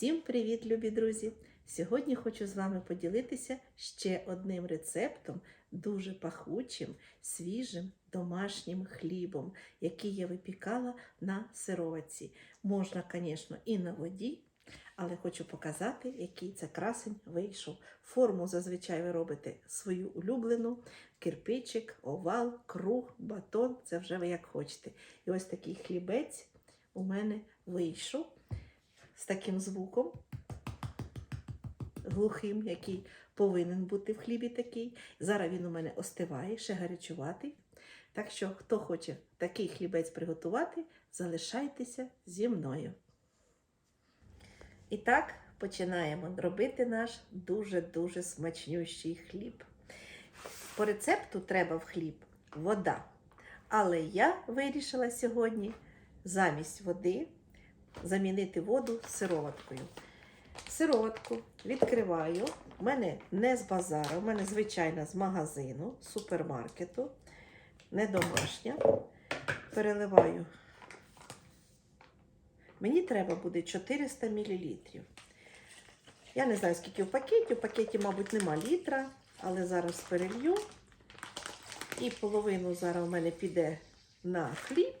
Всім привіт, любі друзі! Сьогодні хочу з вами поділитися ще одним рецептом, дуже пахучим, свіжим домашнім хлібом, який я випікала на сироватці. Можна, звісно, і на воді, але хочу показати, який це красень вийшов. Форму зазвичай ви робите свою улюблену, кирпичик, овал, круг, батон це вже ви як хочете. І ось такий хлібець у мене вийшов з таким звуком глухим, який повинен бути в хлібі такий. Зараз він у мене остиває, ще гарячуватий. Так що, хто хоче такий хлібець приготувати, залишайтеся зі мною. І так, починаємо робити наш дуже-дуже смачнющий хліб. По рецепту треба в хліб вода. Але я вирішила сьогодні замість води замінити воду сироваткою. Сироватку відкриваю. У мене не з базару, у мене звичайна з магазину, супермаркету, не домашня. Переливаю. Мені треба буде 400 мл. Я не знаю, скільки в пакеті. В пакеті, мабуть, нема літра, але зараз перелью. І половину зараз у мене піде на хліб,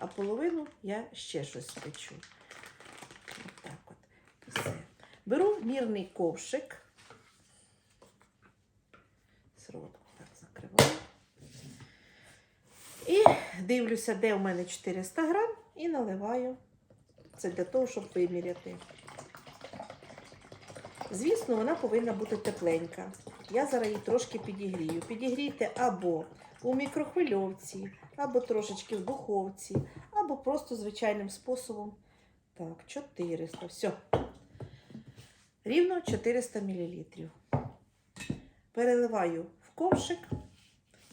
а половину я ще щось спечу. Отак от. Все. Беру мірний ковшик. Сироватку так закриваю. І дивлюся, де у мене 400 грам, і наливаю. Це для того, щоб виміряти. Звісно, вона повинна бути тепленька. Я зараз її трошки підігрію. Підігрійте або у мікрохвильовці, або трошечки в духовці, або просто звичайним способом. Так, 400. Все. Рівно 400 мл. Переливаю в ковшик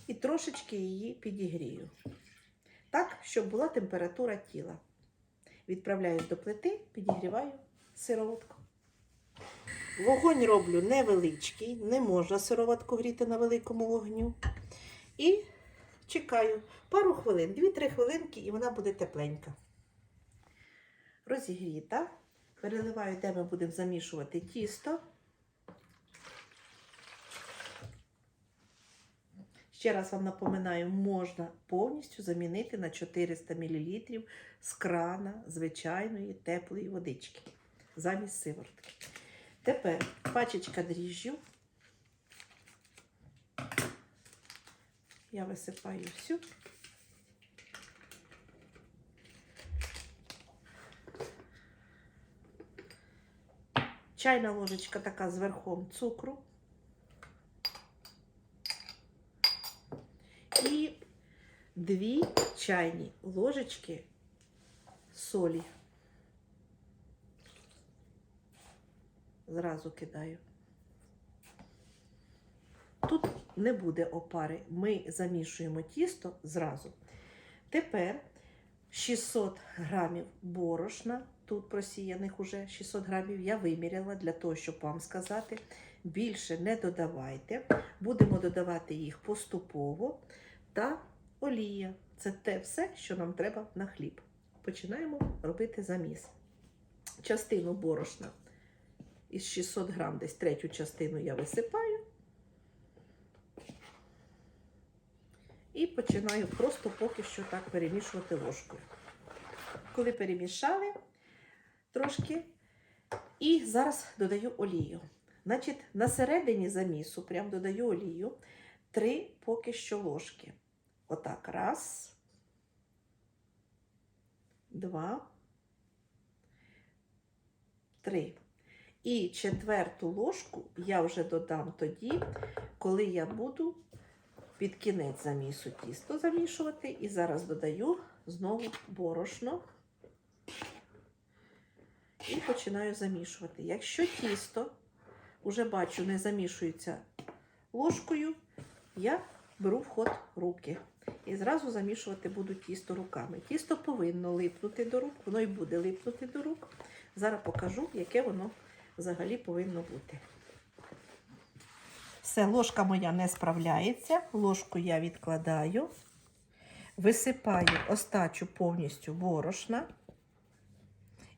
і трошечки її підігрію. Так, щоб була температура тіла. Відправляю до плити, підігріваю сироватку. Вогонь роблю невеличкий, не можна сироватку гріти на великому вогню. І чекаю пару хвилин, 2-3 хвилинки, і вона буде тепленька. Розігріта. Переливаю, де ми будемо замішувати тісто. Ще раз вам напоминаю, можна повністю замінити на 400 мл з крана звичайної теплої водички замість сиворотки. Тепер пачечка дріжджів. Я висипаю всю. Чайна ложечка така з цукру. І дві чайні ложечки солі. Зразу кидаю. Тут не буде опари. Ми замішуємо тісто зразу. Тепер 600 грамів борошна, тут просіяних уже 600 грамів, я виміряла для того, щоб вам сказати. Більше не додавайте. Будемо додавати їх поступово. Та олія. Це те все, що нам треба на хліб. Починаємо робити заміс. Частину борошна із 600 грам, десь третю частину я висипаю. І починаю просто поки що так перемішувати ложкою. Коли перемішали трошки, і зараз додаю олію. Значить, на середині замісу прям додаю олію три поки що ложки. Отак. Раз, два, три. І четверту ложку я вже додам тоді, коли я буду під кінець замісу тісто замішувати. І зараз додаю знову борошно і починаю замішувати. Якщо тісто, вже бачу, не замішується ложкою, я беру в ход руки. І зразу замішувати буду тісто руками. Тісто повинно липнути до рук, воно і буде липнути до рук. Зараз покажу, яке воно взагалі повинно бути. Все, ложка моя не справляється. Ложку я відкладаю, висипаю остачу повністю борошна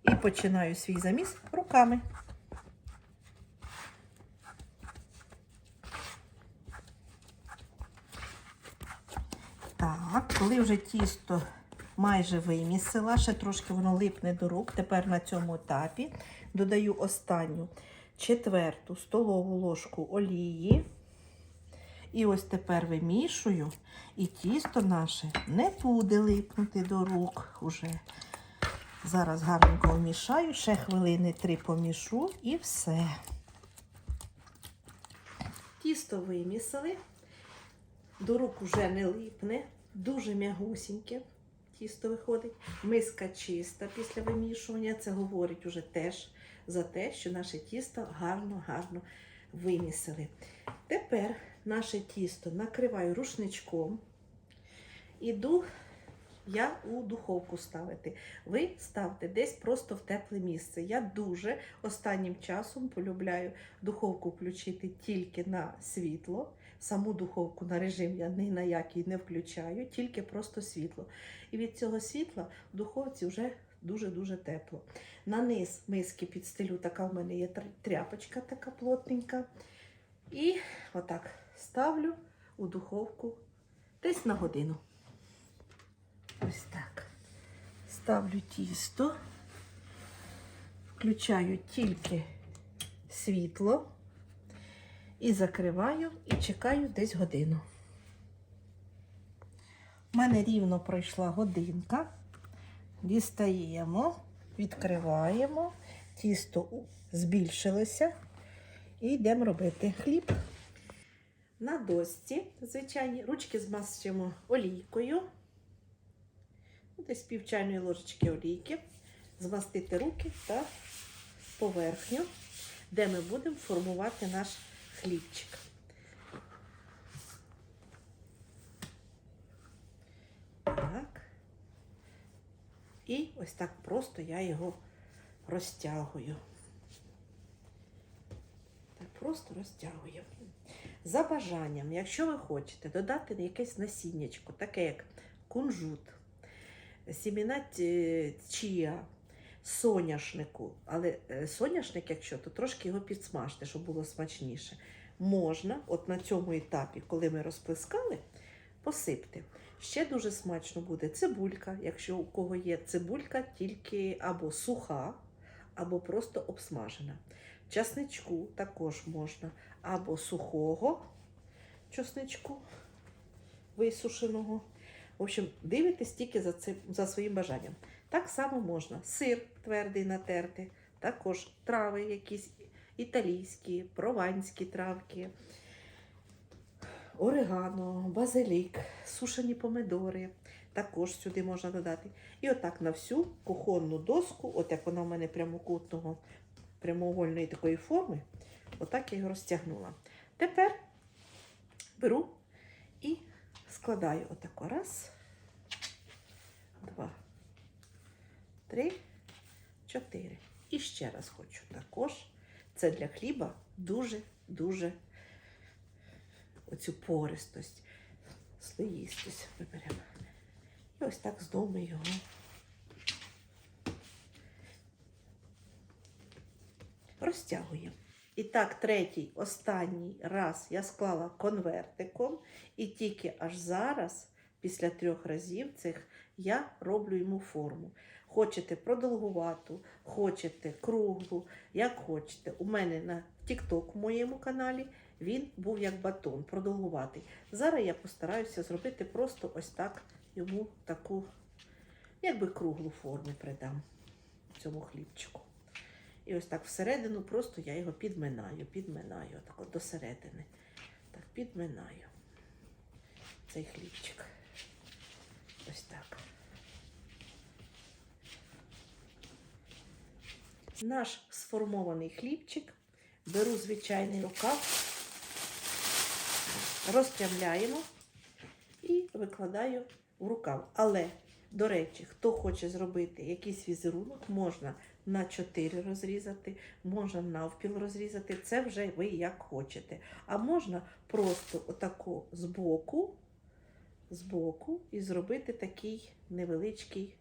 і починаю свій заміс руками. Так, коли вже тісто майже вимісила, ще трошки воно липне до рук. Тепер на цьому етапі додаю останню четверту столову ложку олії. І ось тепер вимішую, і тісто наше не буде липнути до рук уже. Зараз гарненько вмішаю, ще хвилини три помішу і все. Тісто вимісили, до рук уже не липне, дуже м'ягусіньке тісто виходить. Миска чиста після вимішування. Це говорить уже теж за те, що наше тісто гарно-гарно вимісили. Тепер наше тісто накриваю рушничком. Іду я у духовку ставити. Ви ставте десь просто в тепле місце. Я дуже останнім часом полюбляю духовку включити тільки на світло. Саму духовку на режим я ні на який не включаю, тільки просто світло. І від цього світла в духовці вже дуже-дуже тепло. На низ миски підстелю, така в мене є тряпочка така плотненька. І отак ставлю у духовку десь на годину. Ось так. Ставлю тісто, включаю тільки світло і закриваю і чекаю десь годину. У мене рівно пройшла годинка. Дістаємо, відкриваємо, тісто збільшилося і йдемо робити хліб. На досці, звичайні, ручки змащуємо олійкою. Ну, Десь пів чайної ложечки олійки. Змастити руки та поверхню, де ми будемо формувати наш хлібчик. Так. І ось так просто я його розтягую. Так просто розтягую. За бажанням, якщо ви хочете додати якесь насіннячко, таке як кунжут, сіміна ті- чія, соняшнику, але е, соняшник, якщо, то трошки його підсмажте, щоб було смачніше. Можна, от на цьому етапі, коли ми розплескали, посипте. Ще дуже смачно буде цибулька, якщо у кого є цибулька, тільки або суха, або просто обсмажена. Часничку також можна або сухого часничку висушеного. В общем, дивитесь тільки за, цим, за своїм бажанням. Так само можна сир твердий натерти, також трави якісь італійські, прованські травки, орегано, базилік, сушені помидори. Також сюди можна додати. І отак на всю кухонну доску, от як вона в мене прямокутного, прямоугольної такої форми, отак я його розтягнула. Тепер беру і складаю отако. Раз, два, три, чотири. І ще раз хочу також. Це для хліба дуже-дуже оцю пористость, слоїстость виберемо. І ось так знову ми його розтягуємо. І так, третій, останній раз я склала конвертиком, і тільки аж зараз, після трьох разів цих, я роблю йому форму. Хочете продовгувату, хочете круглу, як хочете. У мене на TikTok в моєму каналі він був як батон, продовгуватий. Зараз я постараюся зробити просто ось так йому таку, якби круглу форму придам цьому хлібчику. І ось так всередину просто я його підминаю, підминаю, так от до середини. Так, підминаю цей хлібчик. Ось так. Наш сформований хлібчик. Беру звичайний рукав, розпрямляємо і викладаю в рукав. Але, до речі, хто хоче зробити якийсь візерунок, можна на 4 розрізати, можна навпіл розрізати. Це вже ви як хочете. А можна просто отако збоку, збоку і зробити такий невеличкий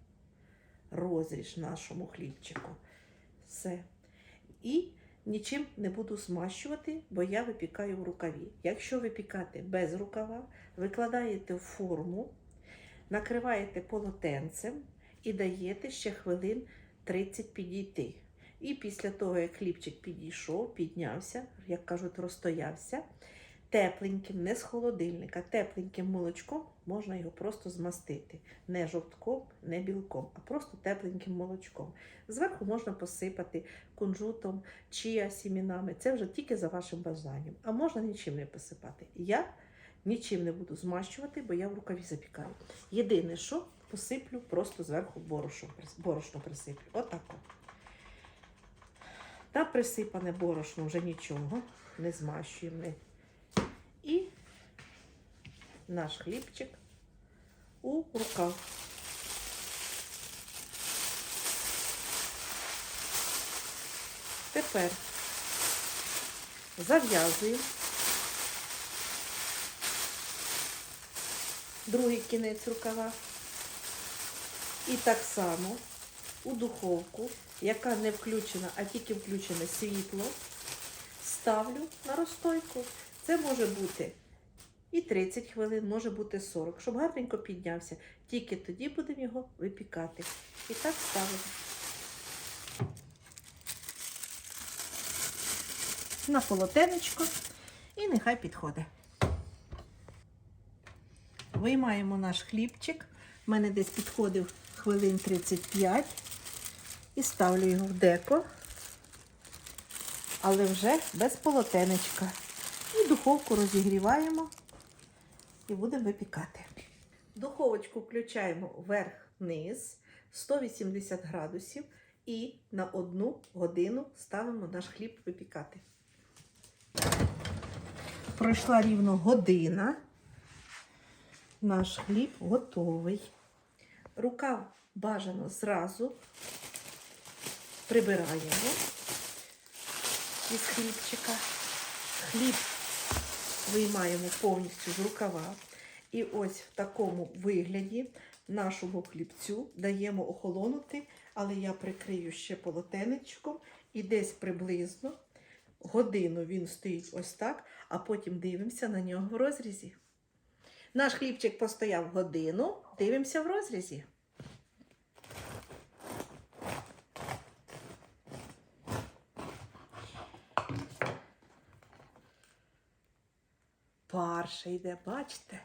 розріж нашому хлібчику. Все. І нічим не буду змащувати, бо я випікаю в рукаві. Якщо випікати без рукава, викладаєте в форму, накриваєте полотенцем і даєте ще хвилин 30 підійти. І після того, як хлібчик підійшов, піднявся, як кажуть, розстоявся, тепленьким, не з холодильника, тепленьким молочком можна його просто змастити. Не жовтком, не білком, а просто тепленьким молочком. Зверху можна посипати кунжутом, чия сімінами. Це вже тільки за вашим бажанням. А можна нічим не посипати. Я нічим не буду змащувати, бо я в рукаві запікаю. Єдине, що посиплю просто зверху борошно, борошно присиплю. Отак. от. Та присипане борошно вже нічого, не змащуємо. Наш хлібчик у рукав. Тепер зав'язуємо другий кінець рукава. І так само у духовку, яка не включена, а тільки включене світло, ставлю на розстойку. Це може бути і 30 хвилин, може бути 40, щоб гарненько піднявся. Тільки тоді будемо його випікати. І так ставимо. На полотенечко і нехай підходить. Виймаємо наш хлібчик. У мене десь підходив хвилин 35 і ставлю його в деко, але вже без полотенечка. І духовку розігріваємо і будемо випікати. Духовочку включаємо вверх-вниз 180 градусів і на одну годину ставимо наш хліб випікати. Пройшла рівно година. Наш хліб готовий. Рукав бажано зразу прибираємо із хлібчика. Хліб виймаємо повністю з рукава. І ось в такому вигляді нашому хлібцю даємо охолонути, але я прикрию ще полотенечком і десь приблизно годину він стоїть ось так, а потім дивимося на нього в розрізі. Наш хлібчик постояв годину, дивимося в розрізі. Пар ще йде, бачите?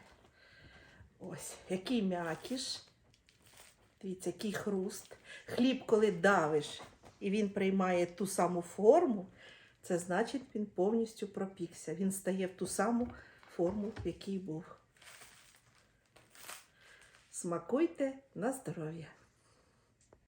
Ось, який м'якіш. Дивіться, який хруст. Хліб, коли давиш, і він приймає ту саму форму, це значить, він повністю пропікся. Він стає в ту саму форму, в якій був. Смакуйте на здоров'я!